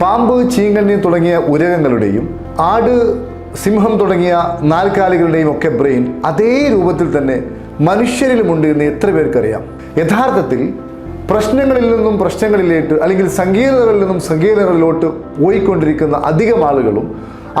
പാമ്പ് ചീങ്കണ്ണി തുടങ്ങിയ ഉരകങ്ങളുടെയും ആട് സിംഹം തുടങ്ങിയ നാൽക്കാലികളുടെയും ഒക്കെ ബ്രെയിൻ അതേ രൂപത്തിൽ തന്നെ മനുഷ്യരിലുമുണ്ട് എന്ന് എത്ര പേർക്കറിയാം. യഥാർത്ഥത്തിൽ പ്രശ്നങ്ങളിൽ നിന്നും പ്രശ്നങ്ങളിലേക്ക് അല്ലെങ്കിൽ സങ്കീർണതകളിൽ നിന്നും സങ്കീർണതകളിലോട്ട് പോയിക്കൊണ്ടിരിക്കുന്ന അധികം ആളുകളും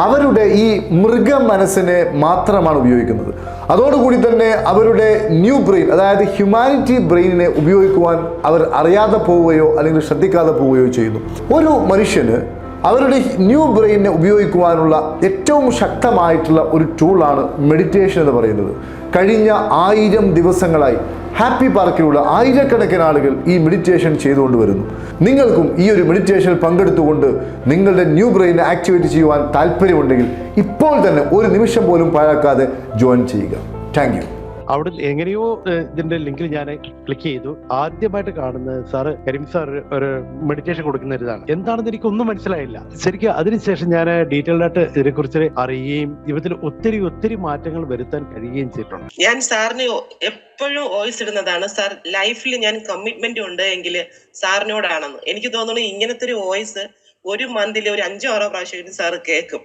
അവരുടെ ഈ മൃഗ മനസ്സിനെ മാത്രമാണ് ഉപയോഗിക്കുന്നത്. അതോടുകൂടി തന്നെ അവരുടെ ന്യൂ ബ്രെയിൻ അതായത് ഹ്യൂമാനിറ്റി ബ്രെയിനിനെ ഉപയോഗിക്കുവാൻ അവർ അറിയാതെ പോവുകയോ അല്ലെങ്കിൽ ശ്രദ്ധിക്കാതെ പോവുകയോ ചെയ്യുന്നു. ഒരു മനുഷ്യന് അവരുടെ ന്യൂ ബ്രെയിനിനെ ഉപയോഗിക്കുവാനുള്ള ഏറ്റവും ശക്തമായിട്ടുള്ള ഒരു ടൂളാണ് മെഡിറ്റേഷൻ എന്ന് പറയുന്നത്. കഴിഞ്ഞ ആയിരം ദിവസങ്ങളായി ഹാപ്പി പാർക്കിലൂടെ ആയിരക്കണക്കിന് ആളുകൾ ഈ മെഡിറ്റേഷൻ ചെയ്തുകൊണ്ട് വരുന്നു. നിങ്ങൾക്കും ഈ ഒരു മെഡിറ്റേഷനിൽ പങ്കെടുത്തുകൊണ്ട് നിങ്ങളുടെ ന്യൂ ബ്രെയിൻ ആക്ടിവേറ്റ് ചെയ്യുവാൻ താല്പര്യമുണ്ടെങ്കിൽ ഇപ്പോൾ തന്നെ ഒരു നിമിഷം പോലും പാഴാക്കാതെ ജോയിൻ ചെയ്യുക. താങ്ക് അവിടെ എങ്ങനെയോ ഇതിന്റെ ലിങ്കിൽ ഞാൻ ക്ലിക്ക് ചെയ്തു. ആദ്യമായിട്ട് കാണുന്നത് സാറ് കരീം സാർ ഒരു മെഡിറ്റേഷൻ കൊടുക്കുന്ന ഒരിതാണ്. എന്താണെന്ന് എനിക്ക് ഒന്നും മനസ്സിലായില്ല. ശരിക്കും അതിനുശേഷം ഞാൻ ഡീറ്റെയിൽഡ് ആയിട്ട് ഇതിനെക്കുറിച്ച് അറിയുകയും ഇവത്തിൽ ഒത്തിരി ഒത്തിരി മാറ്റങ്ങൾ വരുത്താൻ കഴിയുകയും ചെയ്തിട്ടുണ്ട്. ഞാൻ സാറിന് എപ്പോഴും വോയിസ് ഇടുന്നതാണ്. സാർ ലൈഫിൽ ഞാൻ കമ്മിറ്റ്മെന്റ് ഉണ്ട് എങ്കിൽ സാറിനോടാണെന്ന്. എനിക്ക് തോന്നുന്നു ഇങ്ങനത്തെ ഒരു വോയിസ് ഒരു മന്തിൽ ഒരു അഞ്ചോ ആറോ പ്രാവശ്യം സാറ് കേൾക്കും.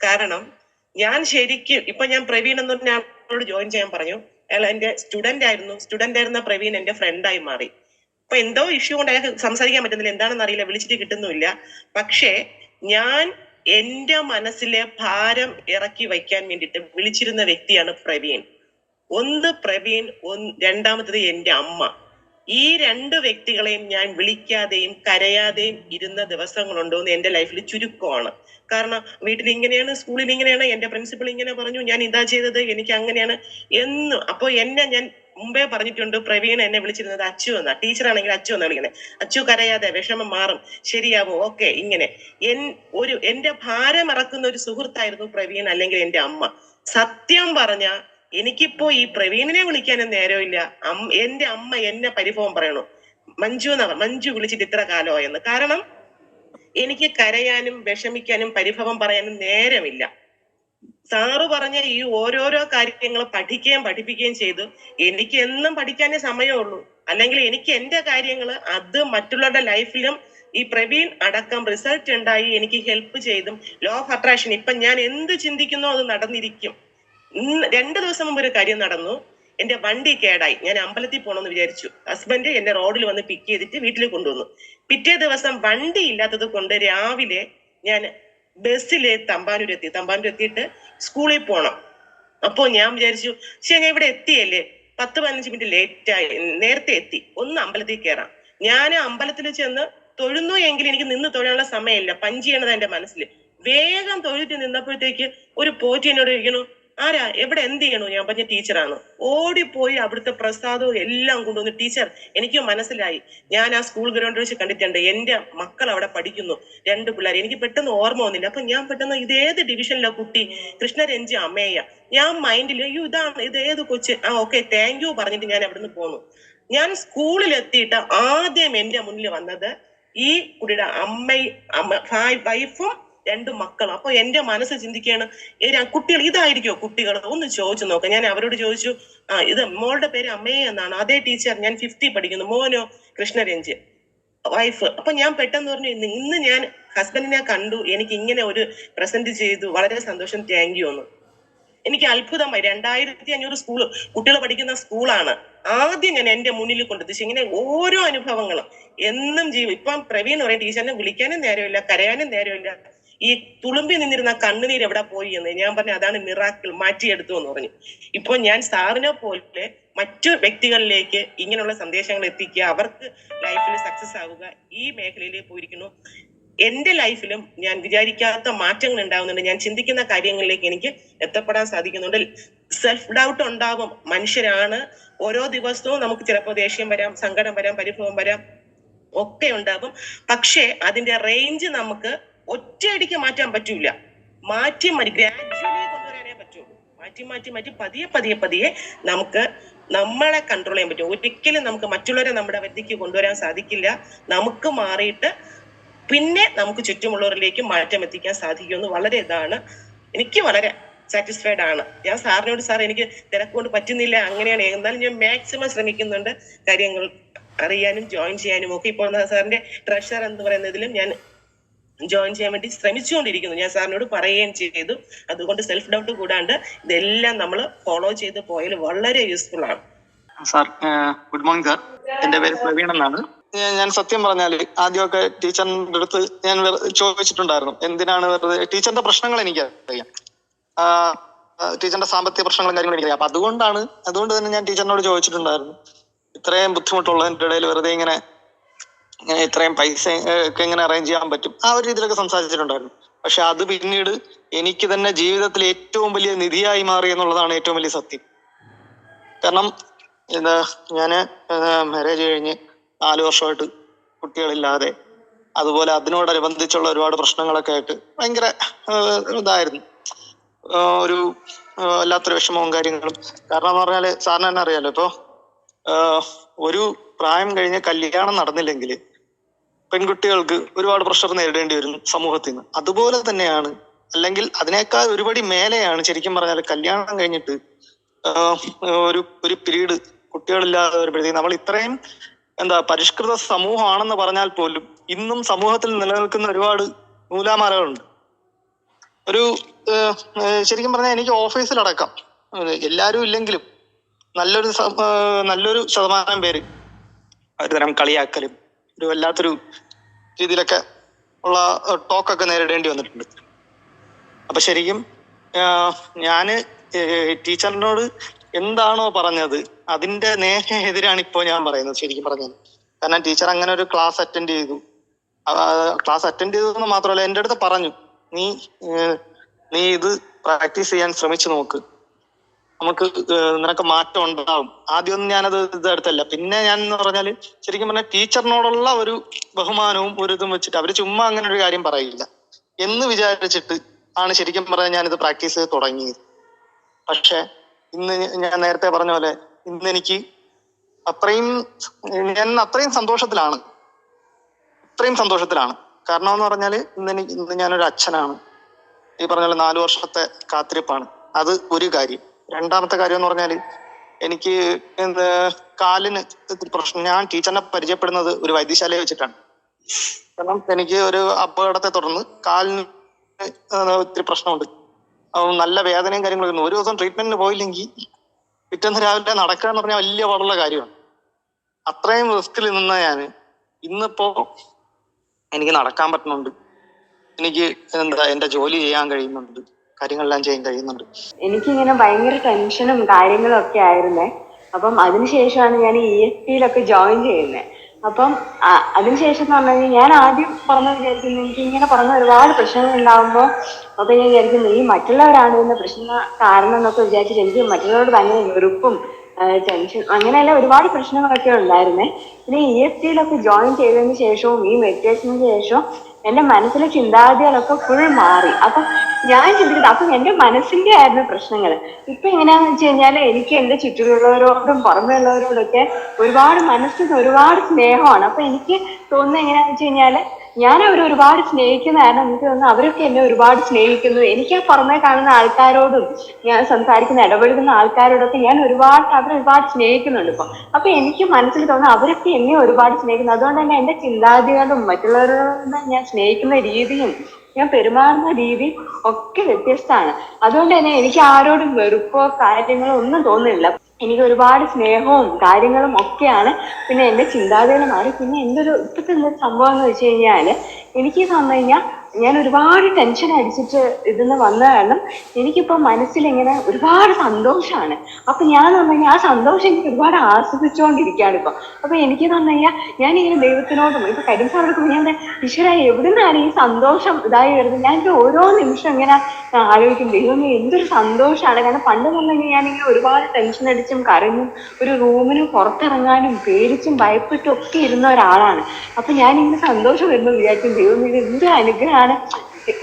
കാരണം ഞാൻ ശരിക്കും ഇപ്പൊ ഞാൻ പ്രവീൺ എന്ന് ഞാൻ അവരോട് ജോയിൻ ചെയ്യാൻ പറഞ്ഞു. അയാൾ എന്റെ സ്റ്റുഡന്റ് ആയിരുന്നു. സ്റ്റുഡന്റ് ആയിരുന്ന പ്രവീൺ എന്റെ ഫ്രണ്ടായി മാറി. അപ്പൊ എന്തോ ഇഷ്യൂ കൊണ്ട് അയാൾക്ക് സംസാരിക്കാൻ പറ്റുന്നില്ല. എന്താണെന്ന് അറിയില്ല. വിളിച്ചിട്ട് കിട്ടുന്നുമില്ല. പക്ഷേ ഞാൻ എന്റെ മനസ്സിലെ ഭാരം ഇറക്കി വയ്ക്കാൻ വേണ്ടിയിട്ട് വിളിച്ചിരുന്ന വ്യക്തിയാണ് പ്രവീൺ. ഒന്ന് പ്രവീൺ ഒന്ന് രണ്ടാമത്തത് എന്റെ അമ്മ. ഈ രണ്ട് വ്യക്തികളെയും ഞാൻ വിളിക്കാതെയും കരയാതെയും ഇരുന്ന ദിവസങ്ങളുണ്ടോ എന്ന് എന്റെ ലൈഫിൽ ചുരുക്കമാണ്. കാരണം വീട്ടിൽ ഇങ്ങനെയാണ് സ്കൂളിൽ ഇങ്ങനെയാണ് എന്റെ പ്രിൻസിപ്പൾ ഇങ്ങനെ പറഞ്ഞു ഞാൻ ഇതാ ചെയ്തത് എനിക്ക് അങ്ങനെയാണ് എന്ന്. അപ്പൊ എന്നെ ഞാൻ മുമ്പേ പറഞ്ഞിട്ടുണ്ട് പ്രവീൺ എന്നെ വിളിച്ചിരുന്നത് അച്ചു എന്നാ. ടീച്ചറാണെങ്കിൽ അച്ചു എന്നാ വിളിക്കുന്നത് അച്ചു കരയാതെ വിഷമം മാറും. ശരിയാവും? ഓക്കെ ഇങ്ങനെ. എൻ ഒരു എന്റെ ഭാരം ഇറക്കുന്ന ഒരു സുഹൃത്തായിരുന്നു പ്രവീൺ അല്ലെങ്കിൽ എന്റെ അമ്മ. സത്യം പറഞ്ഞ എനിക്കിപ്പോ ഈ പ്രവീണിനെ വിളിക്കാനും നേരമില്ല. എന്റെ അമ്മ എന്നെ പരിഭവം പറയണു. മഞ്ജു എന്നാ മഞ്ജു വിളിച്ചിട്ട് ഇത്ര കാലമായെന്ന്. കാരണം എനിക്ക് കരയാനും വിഷമിക്കാനും പരിഭവം പറയാനും നേരമില്ല. സാറ് പറഞ്ഞ ഈ ഓരോരോ കാര്യങ്ങൾ പഠിക്കുകയും പഠിപ്പിക്കുകയും ചെയ്തു. എനിക്ക് എന്നും പഠിക്കാനേ സമയമുള്ളൂ. അല്ലെങ്കിൽ എനിക്ക് എന്റെ കാര്യങ്ങൾ അത് മറ്റുള്ളവരുടെ ലൈഫിലും ഈ പ്രവീൺ അടക്കം റിസൾട്ട് ഉണ്ടായി എനിക്ക് ഹെൽപ്പ് ചെയ്തും. Law of attraction. ഇപ്പൊ ഞാൻ എന്ത് ചിന്തിക്കുന്നോ അത് നടന്നിരിക്കും. ഇന്ന് രണ്ട് ദിവസം മുമ്പ് ഒരു കാര്യം നടന്നു. എന്റെ വണ്ടി കേടായി. ഞാൻ അമ്പലത്തിൽ പോകണമെന്ന് വിചാരിച്ചു. ഹസ്ബൻഡ് എന്നെ റോഡിൽ വന്ന് പിക്ക് ചെയ്തിട്ട് വീട്ടിൽ കൊണ്ടുവന്നു. പിറ്റേ ദിവസം വണ്ടി ഇല്ലാത്തത് കൊണ്ട് രാവിലെ ഞാൻ ബസ്സിൽ തമ്പാനൂർ എത്തി തമ്പാനൂർ എത്തിയിട്ട് സ്കൂളിൽ പോണം. അപ്പോൾ ഞാൻ വിചാരിച്ചു ശരി ഞാൻ ഇവിടെ എത്തിയല്ലേ? പത്ത് പതിനഞ്ച് മിനിറ്റ് ലേറ്റ് ആയി. നേരത്തെ എത്തി. ഒന്ന് അമ്പലത്തിൽ കയറാം ഞാൻ അമ്പലത്തിൽ ചെന്ന് തൊഴുന്നു എങ്കിൽ എനിക്ക് നിന്ന് തൊഴാനുള്ള സമയമില്ല. പഞ്ച് ചെയ്യണത് എന്റെ മനസ്സിൽ വേഗം തൊഴുതി നിന്നപ്പോഴത്തേക്ക് ഒരു പോറ്റി എന്നോട് ചോദിക്കണു ആരാ? എവിടെ എന്ത് ചെയ്യണു? ഞാൻ പറഞ്ഞ ടീച്ചറാണ്. ഓടിപ്പോയി അവിടുത്തെ പ്രസാദവും എല്ലാം കൊണ്ടുവന്ന് ടീച്ചർ എനിക്ക് മനസ്സിലായി. ഞാൻ ആ സ്കൂൾ ഗ്രൗണ്ടിൽ വെച്ച് കണ്ടിട്ടുണ്ട്. എന്റെ മക്കൾ അവിടെ പഠിക്കുന്നു. രണ്ട് പിള്ളേർ. എനിക്ക് പെട്ടെന്ന് ഓർമ്മ വന്നില്ല. അപ്പൊ ഞാൻ പെട്ടെന്ന് ഇത് ഏത് ഡിവിഷനിലെ കുട്ടി? കൃഷ്ണരഞ്ജി അമ്മയ്യ. ഞാൻ മൈൻഡിൽ അയ്യോ ഇതാണ്. ഇത് ഏത് കൊച്ച്? ആ ഓക്കെ താങ്ക് യു പറഞ്ഞിട്ട് ഞാൻ അവിടുന്ന് പോന്നു. ഞാൻ സ്കൂളിൽ എത്തിയിട്ട് ആദ്യം എന്റെ മുന്നിൽ വന്നത് ഈ കുട്ടിയുടെ അമ്മ വൈഫും രണ്ട് മക്കളും. അപ്പൊ എന്റെ മനസ്സ് ചിന്തിക്കുകയാണ് കുട്ടികൾ ഇതായിരിക്കോ? കുട്ടികൾ ഒന്ന് ചോദിച്ചു നോക്കാം. ഞാൻ അവരോട് ചോദിച്ചു ആ ഇത് മോളുടെ പേര് അമ്മയെ എന്നാണ്. അതേ ടീച്ചർ ഞാൻ ഫിഫ്റ്റി പഠിക്കുന്നു. മോനോ കൃഷ്ണരഞ്ജ്. വൈഫ് അപ്പൊ ഞാൻ പെട്ടെന്ന് പറഞ്ഞു ഇന്ന് ഞാൻ ഹസ്ബൻഡിനെ കണ്ടു. എനിക്ക് ഇങ്ങനെ ഒരു പ്രസന്റ് ചെയ്തു. വളരെ സന്തോഷം. താങ്ക് യു എന്ന് എനിക്ക് അത്ഭുതമായി. രണ്ടായിരത്തി അഞ്ഞൂറ് സ്കൂൾ കുട്ടികൾ പഠിക്കുന്ന സ്കൂളാണ്. ആദ്യം ഞാൻ എന്റെ മുന്നിൽ കൊണ്ടെത്തിച്ചു ഇങ്ങനെ ഓരോ അനുഭവങ്ങളും. എന്നും ജീവി ഇപ്പം പ്രവീൺ പറയും ടീച്ചറിനെ വിളിക്കാനും നേരമില്ല കരയാനും നേരമില്ല. ഈ തുളുമ്പി നിന്നിരുന്ന കണ്ണുനീര് എവിടെ പോയി എന്ന് ഞാൻ പറഞ്ഞു അതാണ് മിറാക്കിൾ മാറ്റിയെടുത്തു എന്ന് പറഞ്ഞു. ഇപ്പൊ ഞാൻ സാറിനെ പോലെ മറ്റു വ്യക്തികളിലേക്ക് ഇങ്ങനെയുള്ള സന്ദേശങ്ങൾ എത്തിക്കുക അവർക്ക് ലൈഫിൽ സക്സസ് ആവുക ഈ മേഖലയിലേക്ക് പോയിരിക്കുന്നു. എന്റെ ലൈഫിലും ഞാൻ വിചാരിക്കാത്ത മാറ്റങ്ങൾ ഉണ്ടാവുന്നുണ്ട്. ഞാൻ ചിന്തിക്കുന്ന കാര്യങ്ങളിലേക്ക് എനിക്ക് എത്തപ്പെടാൻ സാധിക്കുന്നുണ്ട്. സെൽഫ് ഡൗട്ട് ഉണ്ടാവും. മനുഷ്യരാണ്. ഓരോ ദിവസവും നമുക്ക് ചിലപ്പോൾ ദേഷ്യം വരാം സങ്കടം വരാം പരിഭവം വരാം ഒക്കെ ഉണ്ടാകും പക്ഷേ അതിന്റെ റേഞ്ച് നമുക്ക് ഒറ്റയടിക്ക് മാറ്റാൻ പറ്റൂല. മാറ്റി മാറ്റി ഗ്രാജുവലി കൊണ്ടുവരാനേ പറ്റുള്ളൂ മാറ്റി മാറ്റി മാറ്റി പതിയെ പതിയെ പതിയെ നമുക്ക് നമ്മളെ കൺട്രോൾ ചെയ്യാൻ പറ്റും. ഒരിക്കലും നമുക്ക് മറ്റുള്ളവരെ നമ്മുടെ വൃത്തിക്ക് കൊണ്ടുവരാൻ സാധിക്കില്ല. നമുക്ക് മാറിയിട്ട് പിന്നെ നമുക്ക് ചുറ്റുമുള്ളവരിലേക്ക് മാറ്റം എത്തിക്കാൻ സാധിക്കുമെന്ന് വളരെ ഇതാണ്. എനിക്ക് വളരെ സാറ്റിസ്ഫൈഡ് ആണ്. ഞാൻ സാറിനോട് സാർ എനിക്ക് തിരക്കുകൊണ്ട് പറ്റുന്നില്ല അങ്ങനെയാണ്. എന്നാലും ഞാൻ മാക്സിമം ശ്രമിക്കുന്നുണ്ട് കാര്യങ്ങൾ അറിയാനും ജോയിൻ ചെയ്യാനും ഒക്കെ. ഇപ്പോൾ സാറിന്റെ ട്രഷർ എന്ന് പറയുന്നതിലും ഞാൻ ജോയിൻ ചെയ്യാൻ വേണ്ടി ശ്രമിച്ചുകൊണ്ടിരിക്കുന്നു. ഞാൻ സാറിനോട് പറയുകയും ചെയ്തു. അതുകൊണ്ട് സെൽഫ് ഡൗട്ട് കൂടാണ്ട് ഇതെല്ലാം നമ്മൾ ഫോളോ ചെയ്ത് പോയാൽ വളരെ യൂസ്ഫുൾ ആണ്. സാർ ഗുഡ് മോർണിംഗ് സാർ എന്റെ പേര് പ്രവീൺ എന്നാണ്. ഞാൻ- സത്യം പറഞ്ഞാൽ ആദ്യമൊക്കെ ടീച്ചറിന്റെ അടുത്ത് ഞാൻ ചോദിച്ചിട്ടുണ്ടായിരുന്നു. എന്തിനാണ് വെറുതെ ടീച്ചറിന്റെ പ്രശ്നങ്ങൾ എനിക്കറിയാം. ആ, ആ, ടീച്ചറിന്റെ സാമ്പത്തിക പ്രശ്നങ്ങളും കാര്യങ്ങളും എനിക്കറിയാം. അപ്പൊ അതുകൊണ്ടാണ് അതുകൊണ്ട് തന്നെ ഞാൻ ടീച്ചറിനോട് ചോദിച്ചിട്ടുണ്ടായിരുന്നു. ഇത്രയും ബുദ്ധിമുട്ടുള്ളതിന്റെ ഇടയിൽ വെറുതെ ഇങ്ങനെ ഇങ്ങനെ ഇത്രയും പൈസ ഒക്കെ എങ്ങനെ അറേഞ്ച് ചെയ്യാൻ പറ്റും. ആ ഒരു രീതിയിലൊക്കെ സംസാരിച്ചിട്ടുണ്ടായിരുന്നു. പക്ഷെ അത് പിന്നീട് എനിക്ക് തന്നെ ജീവിതത്തിൽ ഏറ്റവും വലിയ നിധിയായി മാറി എന്നുള്ളതാണ് ഏറ്റവും വലിയ സത്യം. കാരണം എന്താ ഞാൻ മാരേജ് കഴിഞ്ഞ് നാല് വർഷമായിട്ട് കുട്ടികളില്ലാതെ അതുപോലെ അതിനോടനുബന്ധിച്ചുള്ള ഒരുപാട് പ്രശ്നങ്ങളൊക്കെ ആയിട്ട് ഭയങ്കര ഇതായിരുന്നു. ഒരു വല്ലാത്തൊരു വിഷമവും കാര്യങ്ങളും. കാരണം എന്ന് പറഞ്ഞാൽ സാറിന് തന്നെ അറിയാലോ ഇപ്പൊ ഒരു പ്രായം കഴിഞ്ഞ് കല്യാണം നടന്നില്ലെങ്കിൽ പെൺകുട്ടികൾക്ക് ഒരുപാട് പ്രഷർ നേരിടേണ്ടി വരുന്നു സമൂഹത്തിൽ നിന്ന് അതുപോലെ തന്നെയാണ് അല്ലെങ്കിൽ അതിനേക്കാൾ ഒരുപടി മേലെയാണ് ശരിക്കും പറഞ്ഞാൽ കല്യാണം കഴിഞ്ഞിട്ട് ഒരു ഒരു പീരീഡ് കുട്ടികളില്ലാതെ വരുമ്പോഴത്തേക്ക് നമ്മൾ ഇത്രയും എന്താ പരിഷ്കൃത സമൂഹമാണെന്ന് പറഞ്ഞാൽ പോലും ഇന്നും സമൂഹത്തിൽ നിലനിൽക്കുന്ന ഒരുപാട് നൂലാമാലകളുണ്ട്. ഒരു ശരിക്കും പറഞ്ഞാൽ എനിക്ക് ഓഫീസിലടക്കം എല്ലാവരും ഇല്ലെങ്കിലും നല്ലൊരു നല്ലൊരു ശതമാനം പേര് ഒരു തരം കളിയാക്കലും ഒരു വല്ലാത്തൊരു രീതിയിലൊക്കെ ഉള്ള ടോക്കൊക്കെ നേരിടേണ്ടി വന്നിട്ടുണ്ട്. അപ്പൊ ശരിക്കും ഞാൻ ടീച്ചറിനോട് എന്താണോ പറഞ്ഞത് അതിന്റെ നേരെ എതിരാണ് ഇപ്പോൾ ഞാൻ പറയുന്നത് ശരിക്കും പറഞ്ഞത് കാരണം ടീച്ചർ അങ്ങനെ ഒരു ക്ലാസ് അറ്റൻഡ് ചെയ്തു. ക്ലാസ് അറ്റൻഡ് ചെയ്തതെന്ന് മാത്രമല്ല എന്റെ അടുത്ത് പറഞ്ഞു നീ നീ ഇത് പ്രാക്ടീസ് ചെയ്യാൻ ശ്രമിച്ചു നോക്ക്. നമുക്ക് നിനക്ക് മാറ്റം ഉണ്ടാവും. ആദ്യമൊന്നും ഞാനത് ഇതെടുത്തല്ല. പിന്നെ ഞാൻ എന്ന് പറഞ്ഞാൽ ശരിക്കും പറഞ്ഞാൽ ടീച്ചറിനോടുള്ള ഒരു ബഹുമാനവും ഒരു ഇതും വെച്ചിട്ട് അവർ ചുമ്മാ അങ്ങനെ ഒരു കാര്യം പറയില്ല. എന്ന് വിചാരിച്ചിട്ട് ആണ് ശരിക്കും പറഞ്ഞാൽ ഞാനിത് പ്രാക്ടീസ് ചെയ്ത് തുടങ്ങിയത്. പക്ഷെ ഇന്ന് ഞാൻ നേരത്തെ പറഞ്ഞ പോലെ ഇന്ന് എനിക്ക് അത്രയും ഞാൻ അത്രയും സന്തോഷത്തിലാണ്. അത്രയും സന്തോഷത്തിലാണ്. കാരണം എന്ന് പറഞ്ഞാൽ ഇന്ന് എനിക്ക് ഇന്ന് ഞാനൊരു അച്ഛനാണ്. ഈ പറഞ്ഞ നാലു വർഷത്തെ കാത്തിരിപ്പാണ്. അത് ഒരു കാര്യം. രണ്ടാമത്തെ കാര്യം എന്ന് പറഞ്ഞാൽ എനിക്ക് എന്ത് കാലിന് പ്രശ്നം. ഞാൻ ടീച്ചറിനെ പരിചയപ്പെടുന്നത് ഒരു വൈദ്യശാലയെ വെച്ചിട്ടാണ്. കാരണം എനിക്ക് ഒരു അപകടത്തെ തുടർന്ന് കാലിന് ഒത്തിരി പ്രശ്നമുണ്ട്. നല്ല വേദനയും കാര്യങ്ങളൊക്കെ ഒരു ദിവസം ട്രീറ്റ്മെന്റിന് പോയില്ലെങ്കിൽ പിറ്റേന്ന് രാവിലെ നടക്കുക എന്ന് പറഞ്ഞാൽ വലിയ പാടുള്ള കാര്യമാണ്. അത്രയും റിസ്കിൽ നിന്ന ഞാൻ ഇന്നിപ്പോ എനിക്ക് നടക്കാൻ പറ്റുന്നുണ്ട്. എനിക്ക് എന്താ എന്റെ ജോലി ചെയ്യാൻ കഴിയുന്നുണ്ട്. കാര്യങ്ങളെല്ലാം ചെയ്യാൻ കഴിയുന്നുണ്ട്. എനിക്കിങ്ങനെ ഭയങ്കര ടെൻഷനും കാര്യങ്ങളും ഒക്കെ ആയിരുന്നേ. അപ്പം അതിനുശേഷമാണ് ഞാൻ ഇ എസ് ടിയിലൊക്കെ ജോയിൻ ചെയ്യുന്നത് അപ്പം അതിനുശേഷം എന്ന് പറഞ്ഞു കഴിഞ്ഞാൽ ഞാൻ ആദ്യം പറഞ്ഞു വിചാരിക്കുന്നു എനിക്ക് ഇങ്ങനെ പറഞ്ഞ ഒരുപാട് പ്രശ്നങ്ങൾ ഉണ്ടാകുമ്പോൾ അപ്പൊ ഞാൻ വിചാരിക്കുന്നു ഈ മറ്റുള്ളവരാണ് ഇതിന്റെ പ്രശ്ന കാരണം എന്നൊക്കെ വിചാരിച്ചിട്ട് എനിക്ക് മറ്റുള്ളവരോട് ഭയങ്കര വെറുപ്പും ടെൻഷൻ അങ്ങനെയല്ല ഒരുപാട് പ്രശ്നങ്ങളൊക്കെ ഉണ്ടായിരുന്നേ. പിന്നെ ഇ എസ് ടിയിലൊക്കെ ജോയിൻ ചെയ്തതിന് ശേഷവും ഈ മെഡിറ്റേഷന് ശേഷവും എന്റെ മനസ്സിലെ ചിന്താഗതികളൊക്കെ ഫുൾ മാറി. അപ്പൊ ഞാൻ ചിന്തിക്കുന്നത് അപ്പൊ എന്റെ മനസ്സിന്റെ ആയിരുന്നു പ്രശ്നങ്ങൾ. ഇപ്പൊ എങ്ങനെയാന്ന് വെച്ച് കഴിഞ്ഞാൽ എനിക്ക് എന്റെ ചുറ്റിലുള്ളവരോടും പുറമെയുള്ളവരോടൊക്കെ ഒരുപാട് മനസ്സിന് ഒരുപാട് സ്നേഹമാണ്. അപ്പൊ എനിക്ക് തോന്നുന്നത് എങ്ങനെയാന്ന് വെച്ച് കഴിഞ്ഞാൽ ഞാൻ അവരെ ഒരുപാട് സ്നേഹിക്കുന്ന കാരണം എനിക്ക് തോന്നുന്നു അവരൊക്കെ എന്നെ ഒരുപാട് സ്നേഹിക്കുന്നു. എനിക്ക് ആ പുറമെ കാണുന്ന ആൾക്കാരോടും ഞാൻ സംസാരിക്കുന്ന ഇടപെടുന്ന ആൾക്കാരോടൊക്കെ ഞാൻ ഒരുപാട് അവരെ ഒരുപാട് സ്നേഹിക്കുന്നുണ്ട് ഇപ്പൊ. അപ്പൊ എനിക്ക് മനസ്സിൽ തോന്നുന്നു അവരൊക്കെ എന്നെ ഒരുപാട് സ്നേഹിക്കുന്നു. അതുകൊണ്ട് തന്നെ എന്റെ ചിന്താഗതികളും മറ്റുള്ളവരോട് ഞാൻ സ്നേഹിക്കുന്ന രീതിയും ഞാൻ പെരുമാറുന്ന രീതി ഒക്കെ വ്യത്യസ്തമാണ്. അതുകൊണ്ട് തന്നെ എനിക്ക് ആരോടും വെറുപ്പോ കാര്യങ്ങളോ ഒന്നും തോന്നുന്നില്ല. എനിക്ക് ഒരുപാട് സ്നേഹവും കാര്യങ്ങളും ഒക്കെയാണ്. പിന്നെ എന്റെ ചിന്താഗതി മാറി. പിന്നെ എന്റെ ഒരു ഇപ്പോഴത്തെ സംഭവം എന്ന് വെച്ച് കഴിഞ്ഞാൽ എനിക്ക് തന്നു കഴിഞ്ഞാൽ ഞാൻ ഒരുപാട് ടെൻഷൻ അടിച്ചിട്ട് ഇതിൽ നിന്ന് വന്ന കാരണം എനിക്കിപ്പോ മനസ്സിലിങ്ങനെ ഒരുപാട് സന്തോഷമാണ് അപ്പൊ ഞാൻ പറഞ്ഞു ആ സന്തോഷം എനിക്ക് ഒരുപാട് ആസ്വദിച്ചുകൊണ്ടിരിക്കുകയാണ് ഇപ്പൊ. അപ്പൊ എനിക്ക് പറഞ്ഞു കഴിഞ്ഞാൽ ഞാൻ ഇങ്ങനെ ദൈവത്തിനോടും ഇപ്പൊ കരിം സാറോടൊക്കെ ഞാൻ ഈശ്വര എവിടുന്നാണ് ഈ സന്തോഷം ഇതായി വരുന്നത്? ഇത് ഓരോ നിമിഷം ഇങ്ങനെ ആലോചിക്കും ദൈവമേ എന്തൊരു സന്തോഷമാണ് കാരണം പണ്ട് പറഞ്ഞു കഴിഞ്ഞാൽ ഞാനിങ്ങനെ ഒരുപാട് ടെൻഷൻ അടിച്ചും കരഞ്ഞും ഒരു റൂമിന് പുറത്തിറങ്ങാനും പേടിച്ചും ഭയപ്പെട്ടും ഒക്കെ ഇരുന്ന ഒരാളാണ്. അപ്പൊ ഞാനിങ്ങനെ സന്തോഷം വരുമ്പോൾ വിചാരിക്കും ദൈവം ഇത് എന്ത് അനുഗ്രഹമാണ്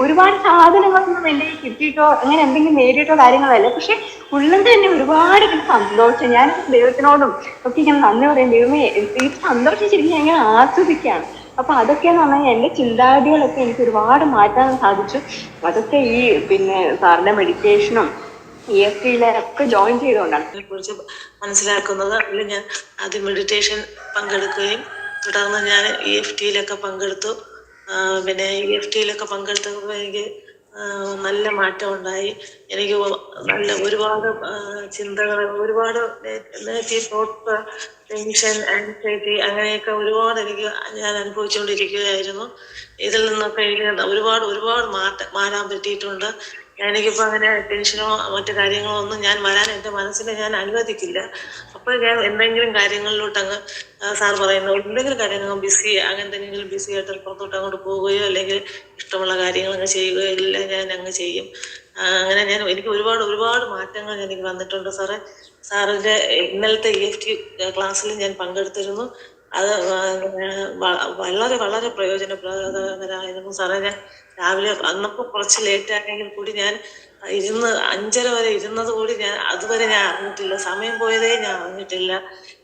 ഒരുപാട് സാധനങ്ങളൊന്നും എന്റെ കിട്ടിയിട്ടോ അങ്ങനെ എന്തെങ്കിലും നേടിയിട്ടോ കാര്യങ്ങളല്ല. പക്ഷെ ഉള്ളിൽ തന്നെ ഒരുപാട് ഇങ്ങനെ സന്തോഷം. ഞാൻ ദൈവത്തിനോടും ഒക്കെ ഇങ്ങനെ നന്ദി പറയും. ദൈവമേ ഈ സന്തോഷിച്ചിരിക്കും ഞാൻ ഇങ്ങനെ ആസ്വദിക്കുകയാണ് അപ്പൊ അതൊക്കെയെന്ന് പറഞ്ഞാൽ എന്റെ ചിന്താഗതികളൊക്കെ എനിക്ക് ഒരുപാട് മാറ്റാൻ സാധിച്ചു. അതൊക്കെ ഈ പിന്നെ സാറിന്റെ മെഡിറ്റേഷനും ഇ എഫ് ടിയിലൊക്കെ ജോയിൻ ചെയ്തുകൊണ്ടാണ്. അതിനെ കുറിച്ച് മനസ്സിലാക്കുന്നത് അതിൽ ഞാൻ ആദ്യം മെഡിറ്റേഷൻ പങ്കെടുക്കുകയും തുടർന്ന് ഞാൻ ഇ എഫ് ടിയിലൊക്കെ പങ്കെടുത്തു. പിന്നെ ഇ എഫ് ടിയിലൊക്കെ പങ്കെടുത്തപ്പോൾ എനിക്ക് നല്ല മാറ്റം ഉണ്ടായി. എനിക്ക് നല്ല ഒരുപാട് ചിന്തകൾ ഒരുപാട് നെഗറ്റീവ് തോട്ട്സ് ടെൻഷൻ ആൻസൈറ്റി അങ്ങനെയൊക്കെ ഒരുപാട് എനിക്ക് ഞാൻ അനുഭവിച്ചുകൊണ്ടിരിക്കുകയായിരുന്നു ഇതിൽ നിന്നൊക്കെ എനിക്ക് ഒരുപാട് ഒരുപാട് മാറ്റം മാറാൻ പറ്റിയിട്ടുണ്ട്. എനിക്കിപ്പോൾ അങ്ങനെ ടെൻഷനോ മറ്റു കാര്യങ്ങളോ ഒന്നും ഞാൻ വരാൻ എന്റെ മനസ്സിനെ ഞാൻ അനുവദിക്കില്ല. അപ്പോൾ ഞാൻ എന്തെങ്കിലും കാര്യങ്ങളിലോട്ട് അങ്ങ് സാർ പറയുന്ന എന്തെങ്കിലും കാര്യങ്ങൾ ബിസി അങ്ങനെ എന്തെങ്കിലും ബിസി ആയിട്ട് പുറത്തോട്ട് അങ്ങോട്ട് പോവുകയോ അല്ലെങ്കിൽ ഇഷ്ടമുള്ള കാര്യങ്ങൾ അങ്ങ് ചെയ്യുകയോ എല്ലാം ഞാൻ അങ്ങ് ചെയ്യും. അങ്ങനെ ഞാൻ എനിക്ക് ഒരുപാട് ഒരുപാട് മാറ്റങ്ങൾ എനിക്ക് വന്നിട്ടുണ്ട് സാറേ. സാറിന്റെ ഇന്നലത്തെ ഇ എഫ് ടി ക്ലാസ്സിൽ ഞാൻ പങ്കെടുത്തിരുന്നു. അത് വളരെ വളരെ പ്രയോജനപ്രദമായിരുന്നു. സാറേ ഞാൻ രാവിലെ അന്നപ്പോൾ കുറച്ച് ലേറ്റ് ആയെങ്കിൽ കൂടി ഞാൻ ഇരുന്ന് അഞ്ചര വരെ ഇരുന്നത് കൂടി ഞാൻ അതുവരെ ഞാൻ അറിഞ്ഞിട്ടില്ല. സമയം പോയതേ ഞാൻ അറിഞ്ഞിട്ടില്ല.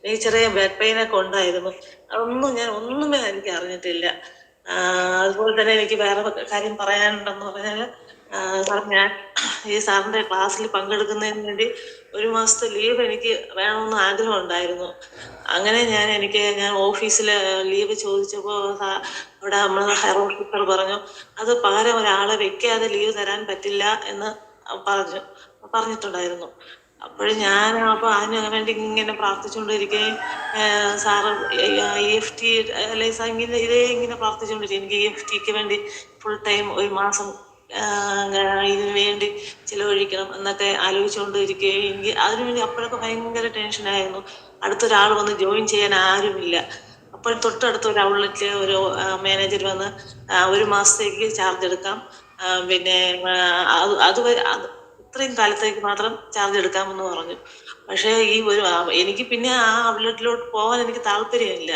എനിക്ക് ചെറിയ ബാക്ക് പെയിൻ ഒക്കെ ഉണ്ടായിരുന്നു. അതൊന്നും ഞാൻ ഒന്നുമേ എനിക്ക് അറിഞ്ഞിട്ടില്ല. അതുപോലെ തന്നെ എനിക്ക് വേറെ കാര്യം പറയാനുണ്ടെന്ന് പറഞ്ഞാൽ സാർ ഞാൻ ഈ സാറിന്റെ ക്ലാസ്സിൽ പങ്കെടുക്കുന്നതിന് വേണ്ടി ഒരു മാസത്തെ ലീവ് എനിക്ക് വേണമെന്ന് ആഗ്രഹം ഉണ്ടായിരുന്നു അങ്ങനെ ഞാൻ എനിക്ക് ഞാൻ ഓഫീസിൽ ലീവ് ചോദിച്ചപ്പോൾ അവിടെ നമ്മൾ ഹയർ ഓഫീസർ പറഞ്ഞു അത് പകരം ഒരാളെ വെക്കാതെ ലീവ് തരാൻ പറ്റില്ല എന്ന് പറഞ്ഞു പറഞ്ഞിട്ടുണ്ടായിരുന്നു. അപ്പോഴും ഞാൻ അപ്പോൾ അതിന് വേണ്ടി ഇങ്ങനെ പ്രാർത്ഥിച്ചുകൊണ്ടിരിക്കുകയും സാറ് ഇ എഫ് ടി അല്ലെങ്കിൽ സാർ ഇങ്ങനെ ഇതേ ഇങ്ങനെ പ്രാർത്ഥിച്ചുകൊണ്ടിരിക്കും എനിക്ക് ഇ എഫ് ടിക്ക് വേണ്ടി ഫുൾ ടൈം ഒരു മാസം ഇതിന് വേണ്ടി ചിലവഴിക്കണം എന്നൊക്കെ ആലോചിച്ചുകൊണ്ട് ഇരിക്കുകയും എനിക്ക് അതിനു വേണ്ടി അപ്പോഴൊക്കെ ഭയങ്കര ടെൻഷനായിരുന്നു അടുത്തൊരാൾ വന്ന് ജോയിൻ ചെയ്യാൻ ആരുമില്ല. അപ്പോൾ തൊട്ടടുത്ത ഒരു ഔട്ട്ലെറ്റിലെ ഒരു മാനേജർ വന്ന് ഒരു മാസത്തേക്ക് ചാർജ് എടുക്കാം. പിന്നെ അത് അത് ഇത്രയും കാലത്തേക്ക് മാത്രം ചാർജ് എടുക്കാമെന്ന് പറഞ്ഞു. പക്ഷേ ഈ ഒരു എനിക്ക് പിന്നെ ആ ഔട്ട്ലെറ്റിലോട്ട് പോകാൻ എനിക്ക് താല്പര്യമില്ല.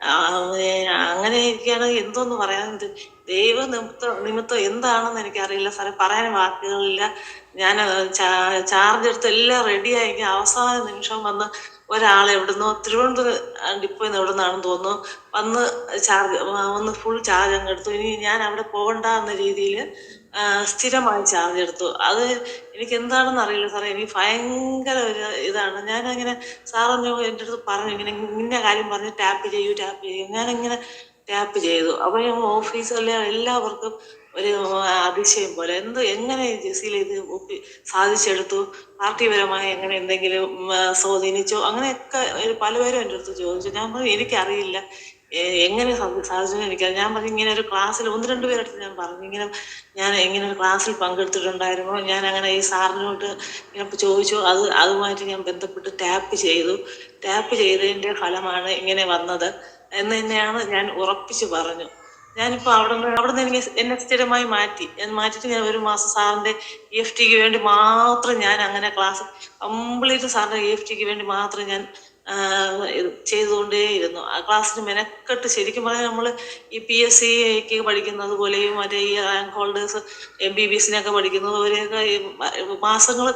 അങ്ങനെ ഇരിക്കുകയാണ് എന്തോന്ന് പറയാൻ ദൈവ നിമിത്തം നിമിത്തം എന്താണെന്ന് എനിക്കറിയില്ല. സാറേ പറയാൻ വാക്കുകളില്ല. ഞാൻ ചാർജ് എടുത്ത് എല്ലാം റെഡിയായി അവസാന നിമിഷം വന്ന് ഒരാൾ എവിടുന്നോ തിരുവനന്തപുരം ഡിപ്പോയിൽ നിന്ന് എവിടെ നിന്നാണെന്ന് തോന്നുന്നു. വന്ന് ചാർജ് വന്ന് ഫുൾ ചാർജ് അങ്ങ് എടുത്തു. ഇനി ഞാൻ അവിടെ പോകണ്ട എന്ന രീതിയിൽ സ്ഥിരമായി ചാർജ് എടുത്തു. അത് എനിക്ക് എന്താണെന്ന് അറിയില്ല സാറേ. എനിക്ക് ഭയങ്കര ഒരു ഇതാണ്. ഞാനങ്ങനെ സാറൊന്ന് എന്റെ അടുത്ത് പറഞ്ഞു ഇങ്ങനെ ഇന്ന കാര്യം പറഞ്ഞ് ടാപ്പ് ചെയ്യൂ ടാപ്പ് ചെയ്യൂ. ഞാനിങ്ങനെ ടാപ്പ് ചെയ്തു. അപ്പോൾ ഞങ്ങൾ ഓഫീസിലെ എല്ലാവർക്കും ഒരു അതിശയം പോലെ എന്ത് എങ്ങനെ ജെസ്സിയിൽ ഇത് സാധിച്ചെടുത്തു? പാർട്ടിപരമായി എങ്ങനെ എന്തെങ്കിലും സ്വാധീനിച്ചോ? അങ്ങനെയൊക്കെ പലപേരും എന്റെ അടുത്ത് ചോദിച്ചു. ഞാൻ പറഞ്ഞു എനിക്കറിയില്ല. എങ്ങനെ സാധി- സാധിച്ചു എനിക്കറിയാം ഞാൻ പറഞ്ഞു ഇങ്ങനെ ഒരു ക്ലാസ്സിൽ ഒന്ന് രണ്ട് പേരടുത്ത് ഞാൻ പറഞ്ഞു ഇങ്ങനെ ഞാൻ ഇങ്ങനെ ഒരു ക്ലാസ്സിൽ പങ്കെടുത്തിട്ടുണ്ടായിരുന്നു. ഞാൻ അങ്ങനെ ഈ സാറിനോട്ട് ഇങ്ങനെ ചോദിച്ചു. അത് അതുമായിട്ട് ഞാൻ ബന്ധപ്പെട്ട് ടാപ്പ് ചെയ്തു. ടാപ്പ് ചെയ്തതിന്റെ ഫലമാണ് ഇങ്ങനെ വന്നത്. എന്ന് തന്നെയാണ് ഞാൻ ഉറപ്പിച്ചു പറഞ്ഞു. ഞാനിപ്പോൾ അവിടെ നിന്ന് അവിടെ നിന്ന് എനിക്ക് എന്നെ സ്ഥിരമായി മാറ്റി. ഞാൻ മാറ്റിട്ട് ഞാൻ ഒരു മാസം സാറിന്റെ ഇ എഫ് ടിക്ക് വേണ്ടി മാത്രം ഞാൻ അങ്ങനെ ക്ലാസ് കംപ്ലീറ്റ് സാറിന്റെ ഇ എഫ് ടിക്ക് വേണ്ടി മാത്രം ഞാൻ ചെയ്തുകൊണ്ടേയിരുന്നു. ആ ക്ലാസ്സിന് മെനക്കെട്ട് ശരിക്കും പറഞ്ഞാൽ നമ്മൾ ഈ പി എസ് സിക്ക് പഠിക്കുന്നത് പോലെയും മറ്റേ ഈ rank holders M B B എസിനൊക്കെ പഠിക്കുന്നത് പോലെയൊക്കെ മാസങ്ങൾ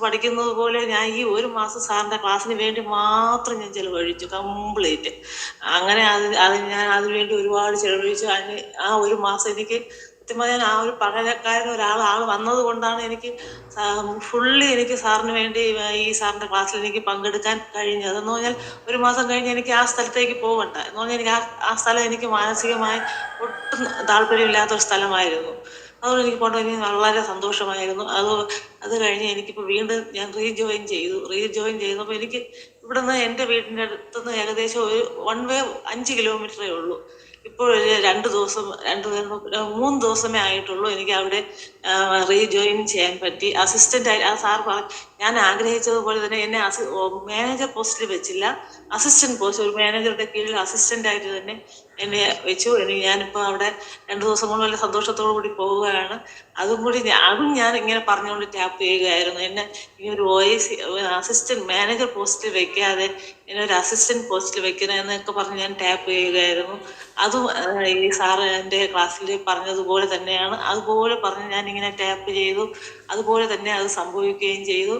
പഠിക്കുന്നത് പോലെ ഞാൻ ഈ ഒരു മാസം സാറിന്റെ ക്ലാസ്സിന് വേണ്ടി മാത്രം ഞാൻ ചിലവഴിച്ചു കംപ്ലീറ്റ്. അങ്ങനെ അത് അത് ഞാൻ അതിന് വേണ്ടി ഒരുപാട് ചിലവഴിച്ചു. അതിന് ആ ഒരു മാസം എനിക്ക് സത്യം പറഞ്ഞാൽ ആ ഒരു പഠനക്കാരൻ ഒരാൾ ആൾ വന്നത് കൊണ്ടാണ് എനിക്ക് ഫുള്ളി എനിക്ക് സാറിന് വേണ്ടി ഈ സാറിന്റെ ക്ലാസ്സിൽ എനിക്ക് പങ്കെടുക്കാൻ കഴിഞ്ഞത്. എന്ന് പറഞ്ഞാൽ ഒരു മാസം കഴിഞ്ഞ് എനിക്ക് ആ സ്ഥലത്തേക്ക് പോകണ്ട. എന്ന് പറഞ്ഞാൽ എനിക്ക് ആ സ്ഥലം എനിക്ക് മാനസികമായി ഒട്ടും താല്പര്യമില്ലാത്ത ഒരു സ്ഥലമായിരുന്നു. അതുകൊണ്ട് എനിക്ക് എനിക്ക് വളരെ സന്തോഷമായിരുന്നു. അത് അത് കഴിഞ്ഞ് എനിക്കിപ്പോൾ വീണ്ടും ഞാൻ റീജോയിൻ ചെയ്തു. റീജോയിൻ ചെയ്തപ്പോൾ എനിക്ക് ഇവിടുന്ന് എന്റെ വീടിന്റെ അടുത്തുനിന്ന് ഏകദേശം ഒരു വൺ വേ അഞ്ച് കിലോമീറ്ററേ ഉള്ളൂ. ഇപ്പോൾ ഒരു രണ്ട് ദിവസം രണ്ട് മൂന്ന് ദിവസമേ ആയിട്ടുള്ളൂ എനിക്ക് അവിടെ റീജോയിൻ ചെയ്യാൻ പറ്റി. അസിസ്റ്റന്റ് ആയി ആ സാർ പറഞ്ഞു ഞാൻ ആഗ്രഹിച്ചതുപോലെ തന്നെ എന്നെ മാനേജർ പോസ്റ്റിൽ വെച്ചില്ല. അസിസ്റ്റന്റ് പോസ്റ്റ് ഒരു മാനേജറുടെ കീഴിൽ അസിസ്റ്റന്റ് ആയിട്ട് തന്നെ എന്നെ വെച്ചു. ഇനി ഞാനിപ്പോൾ അവിടെ രണ്ടു ദിവസം കൊണ്ട് നല്ല സന്തോഷത്തോടു കൂടി പോവുകയാണ്. അതും കൂടി അതും ഞാൻ ഇങ്ങനെ പറഞ്ഞുകൊണ്ട് ടാപ്പ് ചെയ്യുകയായിരുന്നു. എന്നെ ഈ ഒരു എസ് അസിസ്റ്റന്റ് മാനേജർ പോസ്റ്റിൽ വെക്കാതെ എന്നെ ഒരു അസിസ്റ്റന്റ് പോസ്റ്റിൽ വെക്കണം എന്നൊക്കെ പറഞ്ഞ് ഞാൻ ടാപ്പ് ചെയ്യുകയായിരുന്നു. അതും ഈ സാറ് എന്റെ ക്ലാസ്സിൽ പറഞ്ഞതുപോലെ തന്നെയാണ്. അതുപോലെ പറഞ്ഞ് ഞാൻ ഇങ്ങനെ ടാപ്പ് ചെയ്തു. അതുപോലെ തന്നെ അത് സംഭവിക്കുകയും ചെയ്തു.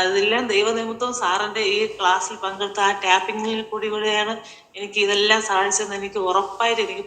അതെല്ലാം ദൈവനിമിത്തം സാറിന്റെ ഈ ക്ലാസ്സിൽ പങ്കെടുത്ത ആ ടാപ്പിങ്ങിൽ കൂടി കൂടെയാണ് എനിക്ക് ഇതെല്ലാം സാധിച്ചതെന്ന് എനിക്ക് ഉറപ്പായിട്ട് എനിക്ക്